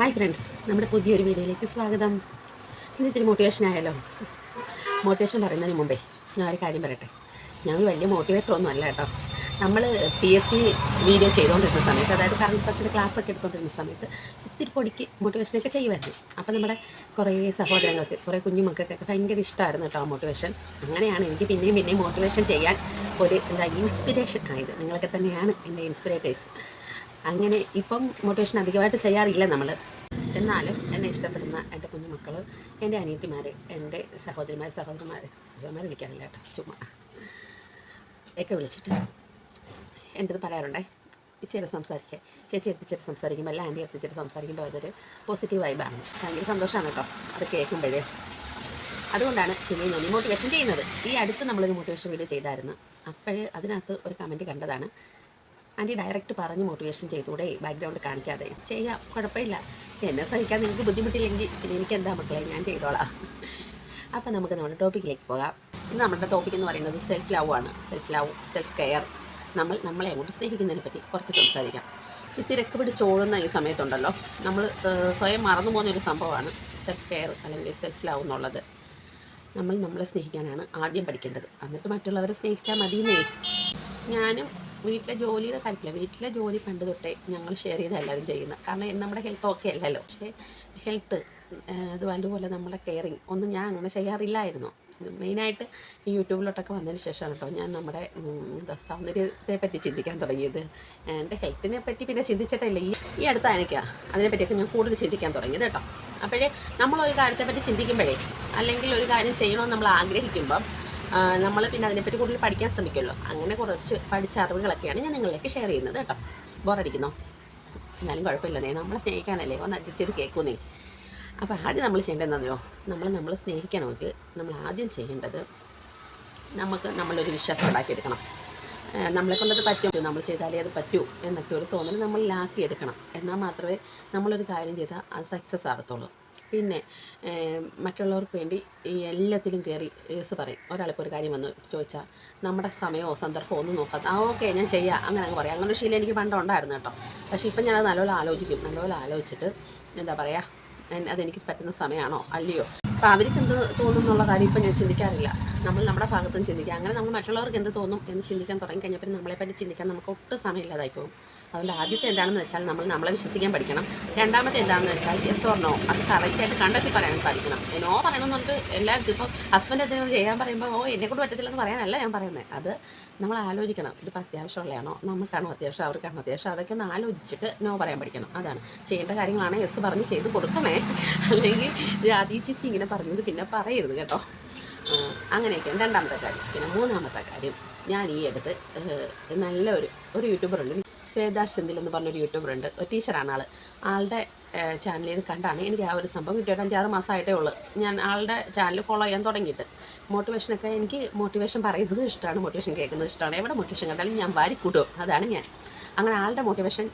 Hi friends നമ്മുടെ പുതിയൊരു വീഡിയോയിലേക്ക് സ്വാഗതം. ഇന്ന് ഇത്തിരി മോട്ടിവേഷൻ ആയാലോ മോട്ടിവേഷൻ പറയുന്നതിന് മുമ്പേ ഞാൻ ഒരു കാര്യം പറയട്ടെ. ഞങ്ങൾ വലിയ മോട്ടിവേറ്റർ ഒന്നും അല്ല കേട്ടോ. നമ്മൾ പി എസ് സി വീഡിയോ ചെയ്തുകൊണ്ടിരുന്ന സമയത്ത് അതായത് കറണ്ട് ക്ലാസ് ഒക്കെ എടുത്തുകൊണ്ടിരുന്ന സമയത്ത് ഇത്തിരി പൊടിക്ക് മോട്ടിവേഷനൊക്കെ ചെയ്യുമായിരുന്നു. അപ്പോൾ നമ്മുടെ കുറേ സഹോദരങ്ങൾക്ക് കുറേ കുഞ്ഞുമക്കൾക്കൊക്കെ ഭയങ്കര ഇഷ്ടമായിരുന്നു കേട്ടോ മോട്ടിവേഷൻ അങ്ങനെയാണ് എനിക്ക് പിന്നെയും പിന്നെയും മോട്ടിവേഷൻ ചെയ്യാൻ ഒരു എന്താ ഇൻസ്പിരേഷൻ ആയത്. നിങ്ങളൊക്കെ തന്നെയാണ് എന്റെ ഇൻസ്പിറേറ്റേഴ്സ് അങ്ങനെ ഇപ്പം മോട്ടിവേഷൻ അധികമായിട്ട് ചെയ്യാറില്ല നമ്മൾ എന്നാലും എന്നെ ഇഷ്ടപ്പെടുന്ന എന്റെ കുഞ്ഞുമക്കൾ എന്റെ അനിയത്തിമാർ എന്റെ സഹോദരിമാർ സഹോദരന്മാർ സഹോദരന്മാർ വിളിക്കാറില്ല കേട്ടോ ചുമ്മാ. ഒക്കെ വിളിച്ചിട്ട് എന്റെ പറയാറുണ്ടേ ഇച്ചിരി സംസാരിക്കുക ചേച്ചി എടുത്തിച്ചിട്ട് സംസാരിക്കുമ്പോൾ അല്ല ആന്റി എടുത്തിച്ചിട്ട് സംസാരിക്കുമ്പോൾ അതൊരു പോസിറ്റീവ് വൈബാണ് ഭയങ്കര സന്തോഷമാണ് കേട്ടോ അത് കേൾക്കുമ്പോഴേ. അതുകൊണ്ടാണ് പിന്നെ ഞാൻ മോട്ടിവേഷൻ ചെയ്യുന്നത്. ഈ അടുത്ത് നമ്മളൊരു മോട്ടിവേഷൻ വീഡിയോ ചെയ്തായിരുന്നു. അപ്പോഴേ അതിനകത്ത് ഒരു കമന്റ് കണ്ടതാണ്. ആന്റി ഡയറക്റ്റ് പറഞ്ഞ് മോട്ടിവേഷൻ ചെയ്തുകൂടെ ബാക്ക്ഗ്രൗണ്ട് കാണിക്കാതെ. ചെയ്യാം കുഴപ്പമില്ല. എന്നെ സഹിക്കാൻ നിങ്ങൾക്ക് ബുദ്ധിമുട്ടില്ലെങ്കിൽ പിന്നെ എനിക്ക് എന്താ മക്കളെ ഞാൻ ചെയ്തോളാം. അപ്പം നമുക്ക് നമ്മുടെ ടോപ്പിക്കിലേക്ക് പോകാം. ഇന്ന് നമ്മുടെ ടോപ്പിക് എന്ന് പറയുന്നത് സെൽഫ് ലവ് ആണ്. സെൽഫ് ലവ് സെൽഫ് കെയർ നമ്മൾ നമ്മളെ അങ്ങോട്ട് സ്നേഹിക്കുന്നതിനെ പറ്റി കുറച്ച് സംസാരിക്കാം. ഈ തിരക്ക് പിടിച്ചോടുന്ന ഈ സമയത്തുണ്ടല്ലോ നമ്മൾ സ്വയം മറന്നു പോകുന്ന ഒരു സംഭവമാണ് സെൽഫ് കെയർ അല്ലെങ്കിൽ സെൽഫ് ലവ് എന്നുള്ളത്. നമ്മൾ നമ്മളെ സ്നേഹിക്കാനാണ് ആദ്യം പഠിക്കേണ്ടത്. എന്നിട്ട് മറ്റുള്ളവരെ സ്നേഹിച്ചാൽ മതിയെന്നേ. ഞാനും വീട്ടിലെ ജോലിയുടെ കാര്യത്തില്ല വീട്ടിലെ ജോലി പണ്ട് തൊട്ടേ ഞങ്ങൾ ഷെയർ ചെയ്ത് എല്ലാവരും ചെയ്യുന്നത് കാരണം നമ്മുടെ ഹെൽത്ത് ഓക്കെ അല്ലല്ലോ. പക്ഷേ ഹെൽത്ത് അതുപോലെ നമ്മുടെ കെയറിങ് ഒന്നും ഞാൻ അങ്ങനെ ചെയ്യാറില്ലായിരുന്നു. മെയിനായിട്ട് യൂട്യൂബിലോട്ടൊക്കെ വന്നതിന് ശേഷമാണ് കേട്ടോ ഞാൻ നമ്മുടെ എന്താ സൗന്ദര്യത്തെ പറ്റി ചിന്തിക്കാൻ തുടങ്ങിയത്. എന്റെ ഹെൽത്തിനെ പറ്റി പിന്നെ ചിന്തിച്ചിട്ടില്ല ഈ ഈ അടുത്ത ആനയ്ക്കാ അതിനെപ്പറ്റിയൊക്കെ ഞാൻ കൂടുതൽ ചിന്തിക്കാൻ തുടങ്ങിയത് കേട്ടോ അപ്പോഴേ നമ്മളൊരു കാര്യത്തെപ്പറ്റി ചിന്തിക്കുമ്പോഴേ അല്ലെങ്കിൽ ഒരു കാര്യം ചെയ്യണമെന്ന് നമ്മൾ ആഗ്രഹിക്കുമ്പം നമ്മൾ പിന്നെ അതിനെപ്പറ്റി കൂടുതൽ പഠിക്കാൻ ശ്രമിക്കുമല്ലോ. അങ്ങനെ കുറച്ച് പഠിച്ച അറിവുകളൊക്കെയാണ് ഞാൻ നിങ്ങളിലേക്ക് ഷെയർ ചെയ്യുന്നത് കേട്ടോ. ബോറടിക്കുന്നോ എന്നാലും കുഴപ്പമില്ലെന്നേ നമ്മളെ സ്നേഹിക്കാനല്ലേ? ഒന്ന് അഡ്ജസ്റ്റ് ചെയ്ത് കേൾക്കുന്നേ. അപ്പോൾ ആദ്യം നമ്മൾ ചെയ്യേണ്ടതെന്നോ നമ്മൾ നമ്മളെ സ്നേഹിക്കണമെങ്കിൽ നമ്മൾ ആദ്യം ചെയ്യേണ്ടത് നമുക്ക് നമ്മളൊരു വിശ്വാസം ഉണ്ടാക്കിയെടുക്കണം. നമ്മളെ കൊണ്ടത് പറ്റും നമ്മൾ ചെയ്താലേ അത് പറ്റൂ എന്നൊക്കെ ഒരു തോന്നൽ നമ്മളിലാക്കിയെടുക്കണം എന്നാൽ മാത്രമേ നമ്മളൊരു കാര്യം ചെയ്താൽ അത് സക്സസ് ആകത്തുള്ളൂ പിന്നെ മറ്റുള്ളവർക്ക് വേണ്ടി ഈ എല്ലാത്തിലും കയറി യേസ് പറയും. ഒരാളിപ്പോൾ ഒരു കാര്യം വന്നു ചോദിച്ചാൽ നമ്മുടെ സമയമോ സന്ദർഭമോ ഒന്നും നോക്കാത്ത ആ ഓക്കെ ഞാൻ ചെയ്യാം. അങ്ങനെ അങ്ങ് പറയാം. അങ്ങനെ ഒരു ശീലം എനിക്ക് പണ്ട് ഉണ്ടായിരുന്നു കേട്ടോ. പക്ഷേ ഇപ്പം ഞാനത് നല്ലപോലെ ആലോചിക്കും. നല്ലപോലെ ആലോചിച്ചിട്ട് എന്താ പറയുക അതെനിക്ക് പറ്റുന്ന സമയമാണോ അല്ലയോ? അപ്പോൾ അവർക്ക് എന്ത് തോന്നും എന്നുള്ള കാര്യം ഇപ്പം ഞാൻ ചിന്തിക്കാറില്ല. നമ്മൾ നമ്മുടെ ഭാഗത്തും ചിന്തിക്കുക അങ്ങനെ നമ്മൾ മറ്റുള്ളവർക്ക് എന്ത് തോന്നും എന്ന് ചിന്തിക്കാൻ തുടങ്ങിക്കഴിഞ്ഞപ്പോൾ നമ്മളെപ്പറ്റി ചിന്തിക്കാൻ നമുക്ക് ഒട്ടും സമയമില്ലാതായി പോകും. അതുകൊണ്ട് ആദ്യത്തെ എന്താണെന്ന് വെച്ചാൽ നമ്മൾ നമ്മളെ വിശ്വസിക്കാൻ പഠിക്കണം. രണ്ടാമത്തെ എന്താണെന്ന് വെച്ചാൽ യെസ് ഓർ നോ അത് കറക്റ്റായിട്ട് കണ്ടെത്തി പറയാൻ പഠിക്കണം. നോ പറയണമെന്നുണ്ട് എല്ലായിടത്തും ഇപ്പോൾ ഹസ്ബൻഡ് എന്തെങ്കിലും ചെയ്യാൻ പറയുമ്പോൾ ഓ എന്നെ കൊണ്ട് പറ്റത്തില്ലെന്ന് പറയാനല്ല ഞാൻ പറയുന്നത് അത് നമ്മൾ ആലോചിക്കണം. ഇതിപ്പോൾ അത്യാവശ്യമുള്ളതാണോ നമുക്കാണോ അത്യാവശ്യം? അവർക്കാണോ അത്യാവശ്യം? അതൊക്കെ ഒന്ന് ആലോചിച്ചിട്ട് നോ പറയാൻ പഠിക്കണം. അതാണ്. ചെയ്യേണ്ട കാര്യങ്ങളാണ് യെസ് പറഞ്ഞ് ചെയ്ത് കൊടുക്കണേ. അല്ലെങ്കിൽ രാധീ ചേച്ചി ഇങ്ങനെ പറഞ്ഞത് പിന്നെ പറയരുത് കേട്ടോ. അങ്ങനെയൊക്കെയാണ് രണ്ടാമത്തെ കാര്യം. പിന്നെ മൂന്നാമത്തെ കാര്യം. ഞാൻ ഈ അടുത്ത് നല്ലൊരു നല്ല ഒരു യൂട്യൂബറുണ്ട്. ശ്വേതാ സെന്തിൽ എന്ന് പറഞ്ഞൊരു യൂട്യൂബറുണ്ട്. ഒരു ടീച്ചറാണ് ആൾ ആളുടെ ചാനലിൽ നിന്ന് കണ്ടാണ്. എനിക്ക് ആ ഒരു സംഭവം കിട്ടിയിട്ട് അഞ്ചാറ് മാസമായിട്ടേ ഉള്ളൂ. ഞാൻ ആളുടെ ചാനൽ ഫോളോ ചെയ്യാൻ തുടങ്ങിയിട്ട്. മോട്ടിവേഷനൊക്കെ എനിക്ക് മോട്ടിവേഷൻ പറയുന്നത് ഇഷ്ടമാണ്. മോട്ടിവേഷൻ കേൾക്കുന്നത് ഇഷ്ടമാണ്. എവിടെ മോട്ടിവേഷൻ കണ്ടാലും ഞാൻ വാരി കൂട്ടും. അതാണ് ഞാൻ. അങ്ങനെ ആളുടെ മോട്ടിവേഷൻ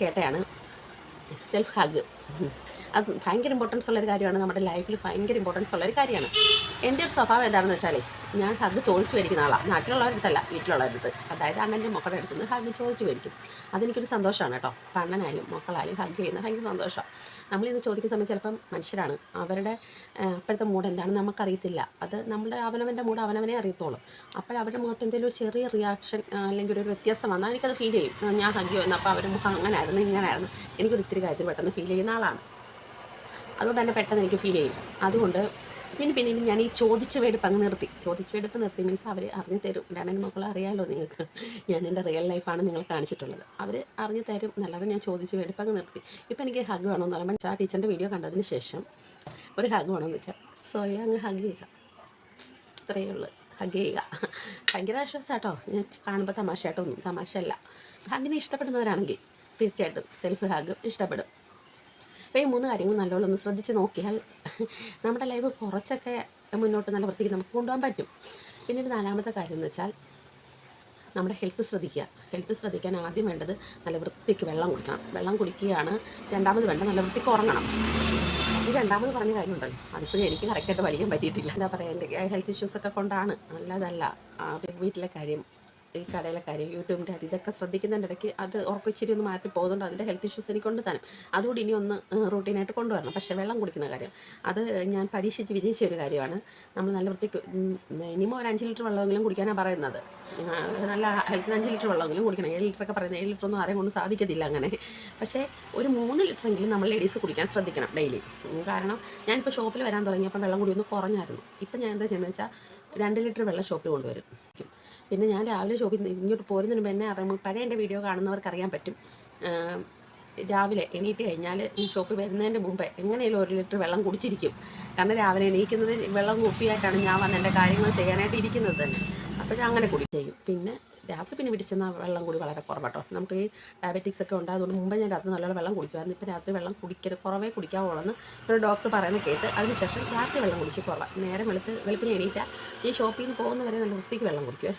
കേട്ടയാണ്. Self hug. അത് ഭയങ്കര ഇമ്പോർട്ടൻസ് ഉള്ളൊരു കാര്യമാണ്. നമ്മുടെ ലൈഫിൽ ഭയങ്കര ഇമ്പോർട്ടൻസ് ഉള്ളൊരു കാര്യമാണ്. എന്റെ ഒരു സ്വഭാവം എന്താണെന്ന് വെച്ചാൽ ഞാൻ ഹഗ് ചോദിച്ചു മേടിക്കുന്ന ആളാണ് നാട്ടിലുള്ളവരുടെ അടുത്തല്ല വീട്ടിലുള്ളവരുടെ അതായത് അണ്ണന്റെ മക്കളുടെ അടുത്ത് നിന്ന് ഹഗ് ചോദിച്ചു മേടിക്കും. അതെനിക്കൊരു സന്തോഷമാണ് കേട്ടോ. അപ്പം അണ്ണനായാലും മക്കളായാലും ഹഗ് ചെയ്യുന്ന ഭയങ്കര സന്തോഷമാണ് നമ്മളിത് ചോദിക്കുന്ന സമയത്ത് ചിലപ്പം മനുഷ്യരാണ്. അവരുടെ അപ്പോഴത്തെ മൂഡ് എന്താണെന്ന് നമുക്കറിയത്തില്ല. അത് നമ്മുടെ അവനവന്റെ മൂഡ് അവനവനെ അറിയത്തുള്ളൂ അപ്പോൾ അവരുടെ മുഖത്ത് എന്തെങ്കിലും ഒരു ചെറിയ റിയാക്ഷൻ അല്ലെങ്കിൽ ഒരു വ്യത്യാസം വന്നാൽ എനിക്കത് ഫീൽ ചെയ്യും. ഞാൻ ഹഗ് ചെയ്യുന്നു അപ്പോൾ അവരുടെ മുഖം ഇങ്ങനെ ആയിരുന്നു എനിക്കൊരു ഇത്തിരി കാര്യത്തിൽ പെട്ടെന്ന് ഫീൽ ചെയ്യുന്ന ആളാണ്. അതുകൊണ്ട് തന്നെ പെട്ടെന്ന് എനിക്ക് ഫീൽ ചെയ്യും. അതുകൊണ്ട് പിന്നെ പിന്നെ ഞാൻ ഈ ചോദിച്ച വെടുപ്പ് അങ്ങ് നിർത്തി. ചോദിച്ച വെടുപ്പ് നിർത്തി മീൻസ് അവർ അറിഞ്ഞു തരും. രണ്ടു മക്കളെ അറിയാമല്ലോ നിങ്ങൾക്ക്. ഞാൻ എന്റെ റിയൽ ലൈഫാണ് നിങ്ങൾ കാണിച്ചിട്ടുള്ളത്. അവർ അറിഞ്ഞു തരും. നല്ലത് ഞാൻ ചോദിച്ച വെടുപ്പ് അങ്ങ് നിർത്തി. ഇപ്പം എനിക്ക് ഹഗ് വേണമെന്ന് പറയുമ്പോൾ ആ ടീച്ചറിന്റെ വീഡിയോ കണ്ടതിന് ശേഷം ഒരു ഹഗ് വേണമെന്ന് വെച്ചാൽ സ്വയം അങ്ങ് ഹഗ് ചെയ്യുക. ഇത്രയേ ഉള്ളൂ. ഹഗ് ചെയ്യുക. ഭയങ്കര ആശ്വാസം കേട്ടോ ഞാൻ കാണുമ്പോൾ തമാശയായിട്ടൊന്നും തമാശയല്ല. ഹഗിനെ ഇഷ്ടപ്പെടുന്നവരാണെങ്കിൽ തീർച്ചയായിട്ടും സെൽഫ് ഹഗ് ഇഷ്ടപ്പെടും. അപ്പോൾ ഈ മൂന്ന് കാര്യങ്ങൾ നല്ലോണം ഒന്ന് ശ്രദ്ധിച്ച് നോക്കിയാൽ നമ്മുടെ ലൈഫ് കുറച്ചൊക്കെ മുന്നോട്ട് നല്ല വൃത്തിക്ക് നമുക്ക് കൊണ്ടുപോകാൻ പറ്റും. പിന്നെ ഒരു നാലാമത്തെ കാര്യം എന്ന് വെച്ചാൽ നമ്മുടെ ഹെൽത്ത് ശ്രദ്ധിക്കുക. ഹെൽത്ത് ശ്രദ്ധിക്കാൻ ആദ്യം വേണ്ടത് നല്ല വൃത്തിക്ക് വെള്ളം കുടിക്കണം. വെള്ളം കുടിക്കുകയാണ് രണ്ടാമത് വേണ്ട നല്ല വൃത്തിക്ക് ഉറങ്ങണം. ഈ രണ്ടാമത് പറഞ്ഞ കാര്യമുണ്ടല്ലോ അതിപ്പോഴും എനിക്ക് കറക്റ്റായിട്ട് വലിക്കാൻ പറ്റിയിട്ടില്ല. എന്താ പറയുക എന്റെ ഹെൽത്ത് ഇഷ്യൂസൊക്കെ കൊണ്ടാണ്. അല്ലാതല്ല ആ, വീട്ടിലെ കാര്യം ഈ കടയിലെ കാര്യം യൂട്യൂബിന്റെ കാര്യം ഇതൊക്കെ ശ്രദ്ധിക്കുന്നതിന്റെ ഇടയ്ക്ക് അത് ഉറപ്പിച്ചിരി ഒന്ന് മാറ്റി പോകുന്നുണ്ട്. അതിന്റെ ഹെൽത്ത് ഇഷ്യൂസ് എനിക്കൊണ്ട് തന്നെ അതുകൂടി ഇനി ഒന്ന് റൂട്ടീനായിട്ട് കൊണ്ടുവരണം. പക്ഷേ വെള്ളം കുടിക്കുന്ന കാര്യം അത് ഞാൻ പരീക്ഷിച്ച് വിജയിച്ച ഒരു കാര്യമാണ്. നമ്മൾ നല്ല വൃത്തിക്ക് മിനിമം ഒരു അഞ്ച് ലിറ്റർ വെള്ളമെങ്കിലും കുടിക്കാനാണ് പറയുന്നത്. നല്ല ഹെൽത്തിന് അഞ്ച് ലിറ്റർ വെള്ളമെങ്കിലും കുടിക്കണം. ഏഴ് ലിറ്ററൊക്കെ പറയുന്നത് ഏഴ് ലിറ്റർ ഒന്നും ആരെയും കൊണ്ട് സാധിക്കത്തില്ല അങ്ങനെ. പക്ഷേ ഒരു മൂന്ന് ലിറ്ററെങ്കിലും നമ്മൾ ലേഡീസ് കുടിക്കാൻ ശ്രദ്ധിക്കണം ഡെയിലി കാരണം ഞാനിപ്പോൾ ഷോപ്പിൽ വരാൻ തുടങ്ങിയപ്പോൾ വെള്ളം കൂടി ഒന്ന് കുറഞ്ഞായിരുന്നു. ഇപ്പം ഞാൻ എന്താ ചെയ്യുന്നത് വെച്ചാൽ രണ്ട് ലിറ്റർ വെള്ളം ഷോപ്പിൽ കൊണ്ടുവരും. പിന്നെ ഞാൻ രാവിലെ ഷോപ്പിൽ ഇങ്ങോട്ട് പോരുന്നതിന് എന്നെ അറിയാം. പഴയ എന്റെ വീഡിയോ കാണുന്നവർക്ക് അറിയാൻ പറ്റും. രാവിലെ എണീറ്റ് കഴിഞ്ഞാൽ ഈ ഷോപ്പിൽ വരുന്നതിന്റെ മുമ്പേ എങ്ങനെയും ഒരു ലിറ്റർ വെള്ളം കുടിച്ചിരിക്കും. കാരണം രാവിലെ എണീക്കുന്നത് വെള്ളം കുപ്പിയായിട്ടാണ് ഞാൻ വന്ന് എന്റെ കാര്യങ്ങൾ ചെയ്യാനായിട്ട് ഇരിക്കുന്നത് തന്നെ. അപ്പോഴും അങ്ങനെ കുടി ചെയ്യും. പിന്നെ രാത്രി പിന്നെ പിടിച്ചെന്ന വെള്ളം കൂടി വളരെ കുറവാട്ടോ. നമുക്ക് ഈ ഡയബറ്റിക്സ് ഒക്കെ ഉണ്ടായതുകൊണ്ട് മുമ്പ് ഞാൻ രാത്രി നല്ലോണം വെള്ളം കുടിക്കുമായിരുന്നു. ഇപ്പം രാത്രി വെള്ളം കുടിക്കരുത് കുറവേ കുടിക്കാവുള്ളൂ ഒരു ഡോക്ടർ പറയുന്നത് കേട്ട് അതിനുശേഷം രാത്രി വെള്ളം കുടിച്ച് കുറവാണ് നേരം വെളുത്ത് വെളുപ്പിന് എണീറ്റാൽ ഈ ഷോപ്പിൽ നിന്ന് പോകുന്നവരെ നല്ല വൃത്തിക്ക് വെള്ളം കുടിക്കുമേ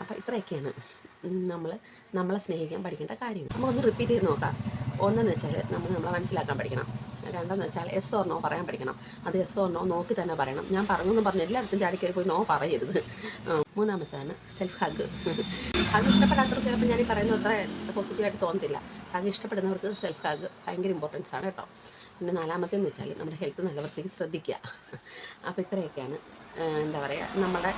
അപ്പോൾ ഇത്രയൊക്കെയാണ് നമ്മൾ നമ്മളെ സ്നേഹിക്കാൻ പഠിക്കേണ്ട കാര്യങ്ങൾ. നമുക്കൊന്ന് റിപ്പീറ്റ് ചെയ്ത് നോക്കാം. ഒന്നെന്ന് വെച്ചാൽ നമ്മൾ നമ്മളെ മനസ്സിലാക്കാൻ പഠിക്കണം. രണ്ടെന്ന് വെച്ചാൽ എസ് ഓർ നോ പറയാൻ പഠിക്കണം. അത് എസ് ഓർ നോ നോക്കി തന്നെ പറയണം. ഞാൻ പറഞ്ഞെന്ന് പറഞ്ഞു എല്ലായിടത്തും ചാടിക്കയറി പോയി നോ പറയരുത്. മൂന്നാമത്താണ് സെൽഫ് ഹഗ് ഹഗ് ഇഷ്ടപ്പെടാത്തവർക്ക് ചിലപ്പോൾ ഞാൻ ഈ പറയുന്നത് അത്ര പോസിറ്റീവായിട്ട് തോന്നത്തില്ല. ഹഗ് ഇഷ്ടപ്പെടുന്നവർക്ക് സെൽഫ് ഹഗ് ഭയങ്കര ഇമ്പോർട്ടൻസ് ആണ് കേട്ടോ. പിന്നെ നാലാമത്തേന്ന് വെച്ചാൽ നമ്മുടെ ഹെൽത്ത് നല്ല വൃത്തിക്ക് ശ്രദ്ധിക്കുക. അപ്പോൾ ഇത്രയൊക്കെയാണ് എന്താ പറയുക നമ്മുടെ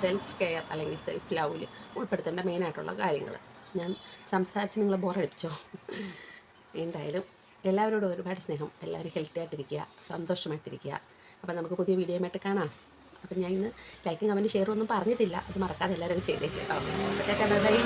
സെൽഫ് കെയർ അല്ലെങ്കിൽ സെൽഫ് ലവിൽ ഉൾപ്പെടുത്തേണ്ട മെയിനായിട്ടുള്ള കാര്യങ്ങൾ ഞാൻ സംസാരിച്ച് നിങ്ങളെ ബോറടിപ്പിച്ചോ എന്തായാലും എല്ലാവരോടും ഒരുപാട് സ്നേഹം. എല്ലാവരും ഹെൽത്തി ആയിട്ടിരിക്കുക സന്തോഷമായിട്ടിരിക്കുക. അപ്പോൾ നമുക്ക് പുതിയ വീഡിയോയുമായിട്ട് കാണാം. അപ്പം ഞാൻ ഇന്ന് ലൈക്കും കമന്റ് ഷെയറും ഒന്നും പറഞ്ഞിട്ടില്ല. അത് മറക്കാതെ എല്ലാവരും ചെയ്തേക്കാം കേട്ടോ. ബൈ